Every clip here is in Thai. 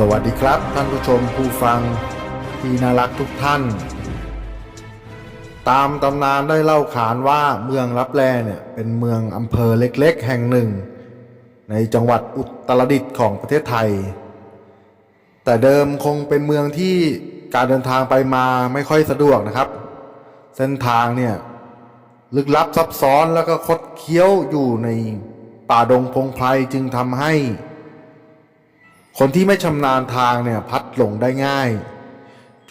สวัสดีครับ ท่านผู้ชมผู้ฟังที่น่ารักทุกท่าน ตามตำนานได้เล่าขานว่าเมืองลับแลเนี่ยเป็นเมืองอำเภอเล็กๆ แห่งหนึ่ง ในจังหวัดอุตรดิตถ์ของประเทศไทย แต่เดิมคงเป็นเมืองที่การเดินทางไปมาไม่ค่อยสะดวกนะครับ เส้นทางเนี่ยลึกลับซับซ้อนแล้วก็คดเคี้ยวอยู่ในป่าดงพงไพรจึงทำให้ คนที่ไม่ชำนาญทางเนี่ยพัดหลงได้ง่าย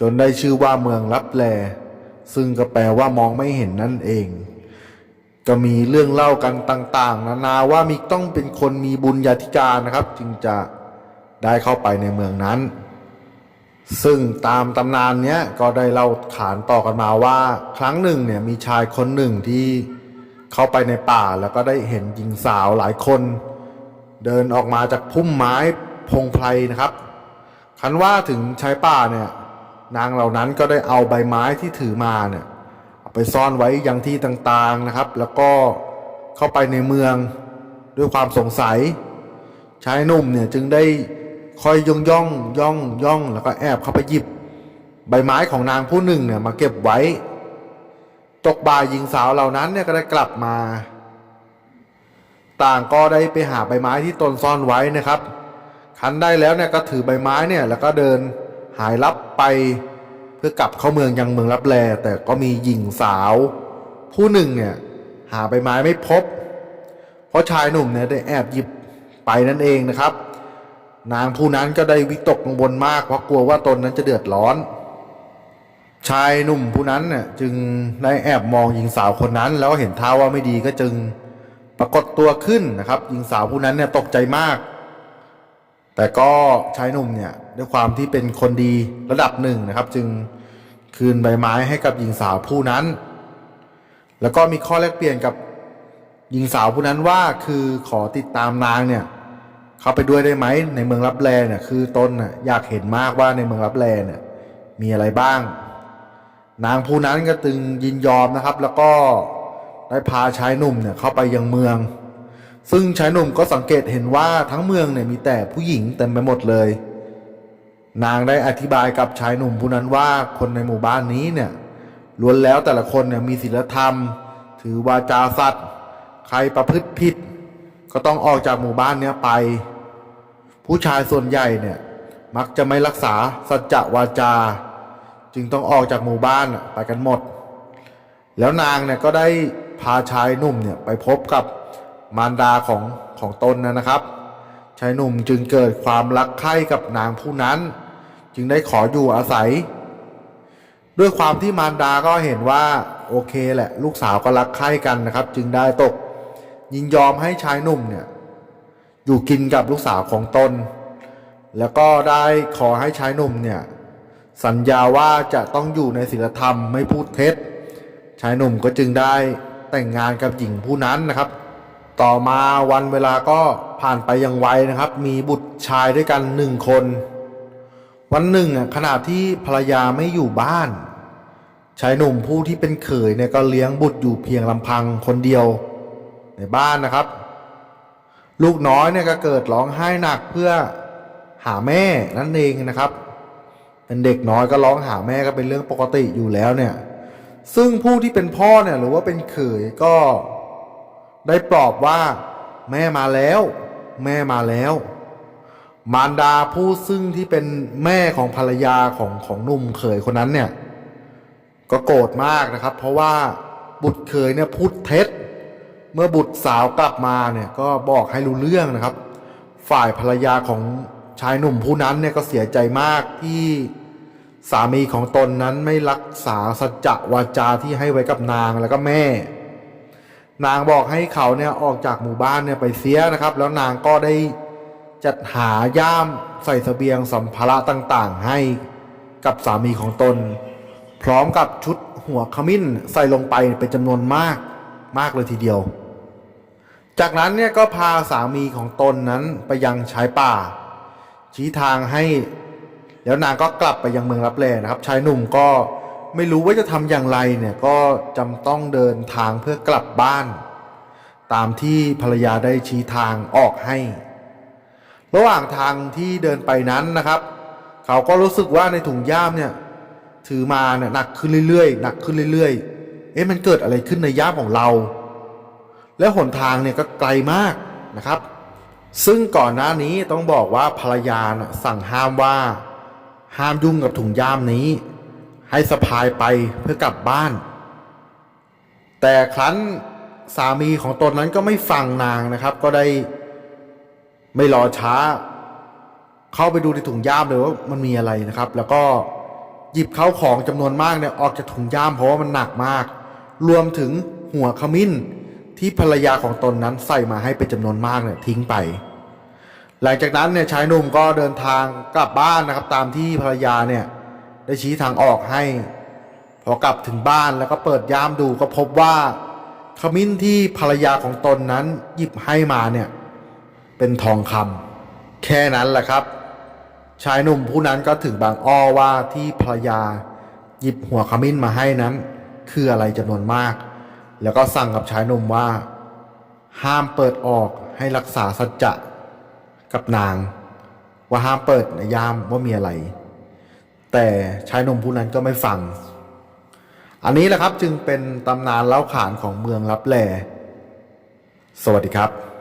จนได้ชื่อว่าเมืองลับแล ซึ่งก็แปลว่ามองไม่เห็นนั่นเอง ก็มีเรื่องเล่ากันต่างๆ นานาว่ามีต้องเป็นคนมีบุญญาธิการนะครับ จึงจะได้เข้าไปในเมืองนั้น ซึ่งตามตำนานเนี้ยก็ได้เล่าขานต่อกันมาว่า ครั้งหนึ่งเนี่ยมีชายคนหนึ่งที่เข้าไปในป่าแล้วก็ได้เห็นหญิงสาวหลายคน เดินออกมาจากพุ่มไม้ พงไพรนะครับ คันว่าถึงชายป่าเนี่ยนางเหล่านั้นก็ได้เอาใบไม้ที่ถือมาเนี่ยเอาไปซ่อนไว้ยังที่ต่างๆนะครับ แล้วก็เข้าไปในเมืองด้วยความสงสัย ชายหนุ่มเนี่ยจึงได้คอยย่องย่องย่องย่องแล้วก็แอบเข้าไปหยิบ ใบไม้ของนางผู้หนึ่งเนี่ยมาเก็บไว้ ตกบ่ายหญิงสาวเหล่านั้นเนี่ยก็ได้กลับมา ต่างก็ได้ไปหาใบไม้ที่ตนซ่อนไว้นะครับ คันได้แล้วเนี่ยก็ถือใบไม้เนี่ยแล้วก็เดินหายลับไป เพื่อกลับเข้าเมืองยังเมืองลับแล แต่ก็มีหญิงสาว ผู้หนึ่งเนี่ยหาใบไม้ไม่พบ เพราะชายหนุ่มเนี่ยได้แอบหยิบไปนั่นเองนะครับ นางผู้นั้นก็ได้วิตกกังวลมากเพราะกลัวว่าตนนั้นจะเดือดร้อน ชายหนุ่มผู้นั้นเนี่ยจึงได้แอบมองหญิงสาวคนนั้น แล้วเห็นท่าว่าไม่ดีก็จึงปรากฏตัวขึ้นนะครับ หญิงสาวผู้นั้นเนี่ยตกใจมาก แต่ก็ชายหนุ่มเนี่ยด้วยความที่เป็นคนดีระดับหนึ่งนะครับ จึงคืนใบไม้ให้กับหญิงสาวผู้นั้น แล้วก็มีข้อแลกเปลี่ยนกับหญิงสาวผู้นั้นว่าคือขอติดตามนางเนี่ยเข้าไปด้วยได้ไหมในเมืองรับแลเนี่ยคือตนน่ะอยากเห็นมากว่าในเมืองรับแลเนี่ยมีอะไรบ้าง นางผู้นั้นก็ตึงยินยอมนะครับ แล้วก็ได้พาชายหนุ่มเนี่ยเข้าไปยังเมือง ซึ่งชายหนุ่มก็สังเกตเห็นว่าทั้งเมืองเนี่ยมีแต่ผู้หญิงเต็มไปหมดเลย นางได้อธิบายกับชายหนุ่มผู้นั้นว่าคนในหมู่บ้านนี้เนี่ยล้วนแล้วแต่ละคนเนี่ยมีศีลธรรม ถือวาจาสัตย์ใครประพฤติผิด ก็ต้องออกจากหมู่บ้านเนี้ยไป ผู้ชายส่วนใหญ่เนี่ยมักจะไม่รักษาสัจจวาจา จึงต้องออกจากหมู่บ้านไปกันหมด แล้วนางเนี่ยก็ได้พาชายหนุ่มเนี่ยไปพบกับ มารดาของของตนนะครับชายหนุ่มจึงเกิดความรักใคร่กับนางผู้นั้น จึงได้ขออยู่อาศัย ด้วยความที่มารดาก็เห็นว่าโอเคแหละ ลูกสาวก็รักใคร่กันนะครับ จึงได้ตก ยินยอมให้ชายหนุ่มเนี่ยอยู่กินกับลูกสาวของตน แล้วก็ได้ขอให้ชายหนุ่มเนี่ยสัญญาว่าจะต้องอยู่ในศีลธรรมไม่พูดเท็จชายหนุ่มก็จึงได้แต่งงานกับหญิงผู้นั้นนะครับ ต่อมาวันเวลาก็ผ่านไปอย่างไวนะครับ มีบุตรชายด้วยกันหนึ่งคน วันหนึ่งอะขณะที่ภรรยาไม่อยู่บ้าน ชายหนุ่มผู้ที่เป็นเขยเนี่ยก็เลี้ยงบุตรอยู่เพียงลำพังคนเดียวในบ้านนะครับ ลูกน้อยเนี่ยก็เกิดร้องไห้หนักเพื่อหาแม่นั่นเองนะครับ เป็นเด็กน้อยก็ร้องหาแม่ก็เป็นเรื่องปกติอยู่แล้วเนี่ย ซึ่งผู้ที่เป็นพ่อเนี่ยหรือว่าเป็นเขยก็ ได้ปลอบว่า แม่มาแล้ว แม่มาแล้ว มารดาผู้ซึ่งที่เป็นแม่ของภรรยาของของหนุ่มเขยคนนั้นเนี่ย ก็โกรธมากนะครับ เพราะว่าบุตรเขยเนี่ยพูดเท็จ เมื่อบุตรสาวกลับมาเนี่ยก็บอกให้รู้เรื่องนะครับ ฝ่ายภรรยาของชายหนุ่มผู้นั้นเนี่ยก็เสียใจมากที่สามีของตนนั้นไม่รักษาสัจจะวาจาที่ให้ไว้กับนางแล้วก็แม่ นางบอกให้เขาเนี่ยออกจากหมู่บ้านเนี่ยไปเสียนะครับ แล้วนางก็ได้จัดหาย่ามใส่เสบียงสัมภาระต่างๆ ให้กับสามีของตน พร้อมกับชุดหัวขมิ้นใส่ลงไปเป็นจำนวนมากมากเลยทีเดียว จากนั้นเนี่ยก็พาสามีของตนนั้นไปยังชายป่า ชี้ทางให้ แล้วนางก็กลับไปยังเมืองรับแลนะครับชายหนุ่มก็ ไม่รู้ว่าจะทำอย่างไรเนี่ยก็จำต้องเดินทางเพื่อกลับบ้าน ตามที่ภรรยาได้ชี้ทางออกให้ ระหว่างทางที่เดินไปนั้นนะครับ เขาก็รู้สึกว่าในถุงย่ามเนี่ยถือมาเนี่ยหนักขึ้นเรื่อยๆหนักขึ้นเรื่อยๆ เอ๊ะมันเกิดอะไรขึ้นในย่ามของเรา แล้วหนทางเนี่ยก็ไกลมากนะครับ ซึ่งก่อนหน้านี้ต้องบอกว่าภรรยานะสั่งห้ามว่า ห้ามยุ่งกับถุงย่ามนี้ ให้สะพายไปเพื่อกลับบ้าน แต่ครั้นสามีของตนนั้นก็ไม่ฟังนางนะครับ ก็ได้ไม่รอช้า เข้าไปดูในถุงย่ามเลยว่ามันมีอะไรนะครับ แล้วก็หยิบเข้าของจำนวนมากเนี่ยออกจากถุงย่ามเพราะว่ามันหนักมาก รวมถึงหัวขมิ้นที่ภรรยาของตนนั้นใส่มาให้เป็นจำนวนมากเนี่ยทิ้งไป หลังจากนั้นเนี่ยชายหนุ่มก็เดินทางกลับบ้านนะครับ ตามที่ภรรยาเนี่ย ได้ชี้ทางออกให้ พอกลับถึงบ้านแล้วก็เปิดย่ามดูก็พบว่าขมิ้นที่ภรรยาของตนนั้นหยิบให้มาเนี่ย เป็นทองคำแค่นั้นแหละครับ ชายหนุ่มผู้นั้นก็ถึงบางอ้อว่าที่ภรรยาหยิบหัวขมิ้นมาให้นั้น คืออะไรจำนวนมาก แล้วก็สั่งกับชายหนุ่มว่า ห้ามเปิดออกให้รักษาสัจจะกับนาง ว่าห้ามเปิดในยามว่ามีอะไร แต่ชายหนุ่มผู้นั้นก็ไม่ฟัง อันนี้แหละครับจึงเป็นตำนานเล่าขานของเมืองลับแล สวัสดีครับ